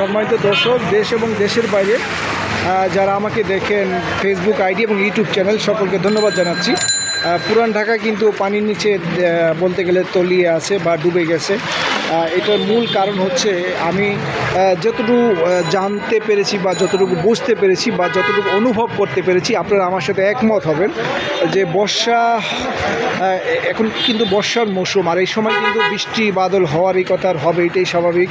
সম্মানিত দর্শক, দেশ এবং দেশের বাইরে যারা আমাকে দেখেন ফেসবুক আইডি এবং ইউটিউব চ্যানেল সকলকে ধন্যবাদ জানাচ্ছি। পুরান ঢাকা কিন্তু পানির নিচে বলতে গেলে তলিয়ে আছে বা ডুবে গেছে। এটার মূল কারণ হচ্ছে আমি যতটুকু জানতে পেরেছি বা যতটুকু বুঝতে পেরেছি বা যতটুকু অনুভব করতে পেরেছি, আপনারা আমার সাথে একমত হবেন যে বর্ষা এখন কিন্তু বর্ষার মৌসুম আর এই সময় কিন্তু বৃষ্টি বাদল হওয়ার এই কথা আর হবে, এটাই স্বাভাবিক।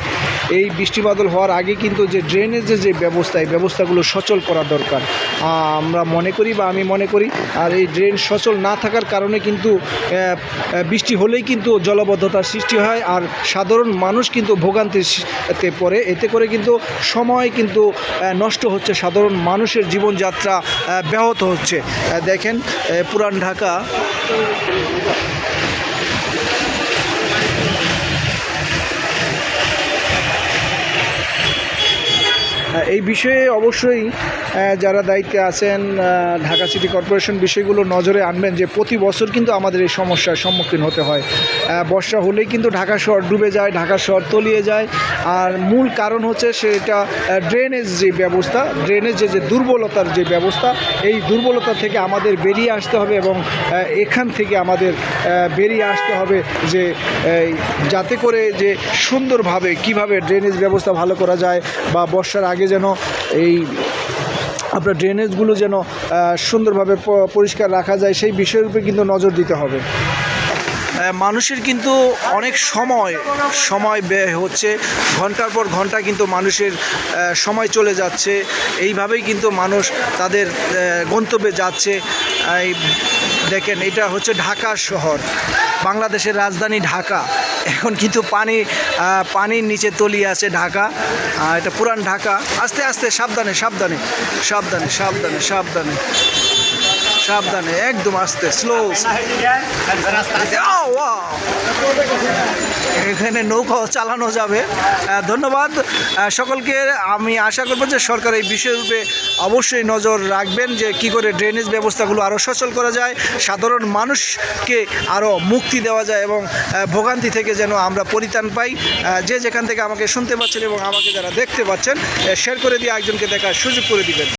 এই বৃষ্টি বাদল হওয়ার আগে কিন্তু যে ড্রেনেজের যে ব্যবস্থা, এই ব্যবস্থাগুলো সচল করা দরকার। আমরা মনে করি বা আমি মনে করি, আর এই ড্রেন সচল না থাকার কারণে কিন্তু বৃষ্টি হলেই কিন্তু জলবদ্ধতার সৃষ্টি হয় আর সাধারণ মানুষ কিন্তু ভোগান্তিতে পড়ে। এতে করে কিন্তু সময় কিন্তু নষ্ট হচ্ছে। সাধারণ মানুষের জীবনযাত্রা ব্যাহত হচ্ছে। দেখেন পুরান ঢাকা। এই বিষয়ে অবশ্যই যারা দায়িত্বে আছেন ঢাকা সিটি কর্পোরেশন বিষয়গুলো নজরে আনবেন যে প্রতি বছর কিন্তু আমাদের এই সমস্যার সম্মুখীন হতে হয়। বর্ষা হলেই কিন্তু ঢাকা শহর ডুবে যায়, ঢাকা শহর তলিয়ে যায়। আর মূল কারণ হচ্ছে সেটা ড্রেনেজ যে ব্যবস্থা ড্রেনেজের যে দুর্বলতার যে ব্যবস্থা, এই দুর্বলতা থেকে আমাদের বেরিয়ে আসতে হবে এবং এখান থেকে আমাদের বেরিয়ে আসতে হবে যে যাতে করে যে সুন্দরভাবে কীভাবে ড্রেনেজ ব্যবস্থা ভালো করা যায় বা বর্ষার আগে যেন এই আপনার ড্রেনেজগুলো যেন সুন্দরভাবে পরিষ্কার রাখা যায়, সেই বিষয়ের উপরে কিন্তু নজর দিতে হবে। মানুষের কিন্তু অনেক সময় সময় ব্যয় হচ্ছে। ঘণ্টার পর ঘণ্টা কিন্তু মানুষের সময় চলে যাচ্ছে। এইভাবেই কিন্তু মানুষ তাদের গন্তব্যে যাচ্ছে। দেখেন, এটা হচ্ছে ঢাকা শহর। বাংলাদেশের রাজধানী ঢাকা। এখন কিন্তু পানি পানির নিচে তলিয়ে আছে ঢাকা। এটা পুরান ঢাকা। আস্তে আস্তে, সাবধানে সাবধানে সাবধানে সাবধানে সাবধানে। সাবধানে, একদম আস্তে স্লো এখানে নৌকাও চালানো যাবে। ধন্যবাদ। সকলকে আমি আশা করব যে সরকার এই বিষয়ের উপরে অবশ্যই নজর রাখবেন যে কি করে ড্রেনেজ ব্যবস্থাগুলো আরও সচল করা যায়, সাধারণ মানুষকে আরও মুক্তি দেওয়া যায় এবং ভোগান্তি থেকে যেন আমরা পরিত্রাণ পাই। যে যেখান থেকে আমাকে শুনতে পাচ্ছেন এবং আমাকে যারা দেখতে পাচ্ছেন শেয়ার করে দিয়ে একজনকে দেখার সুযোগ করে দিবেন।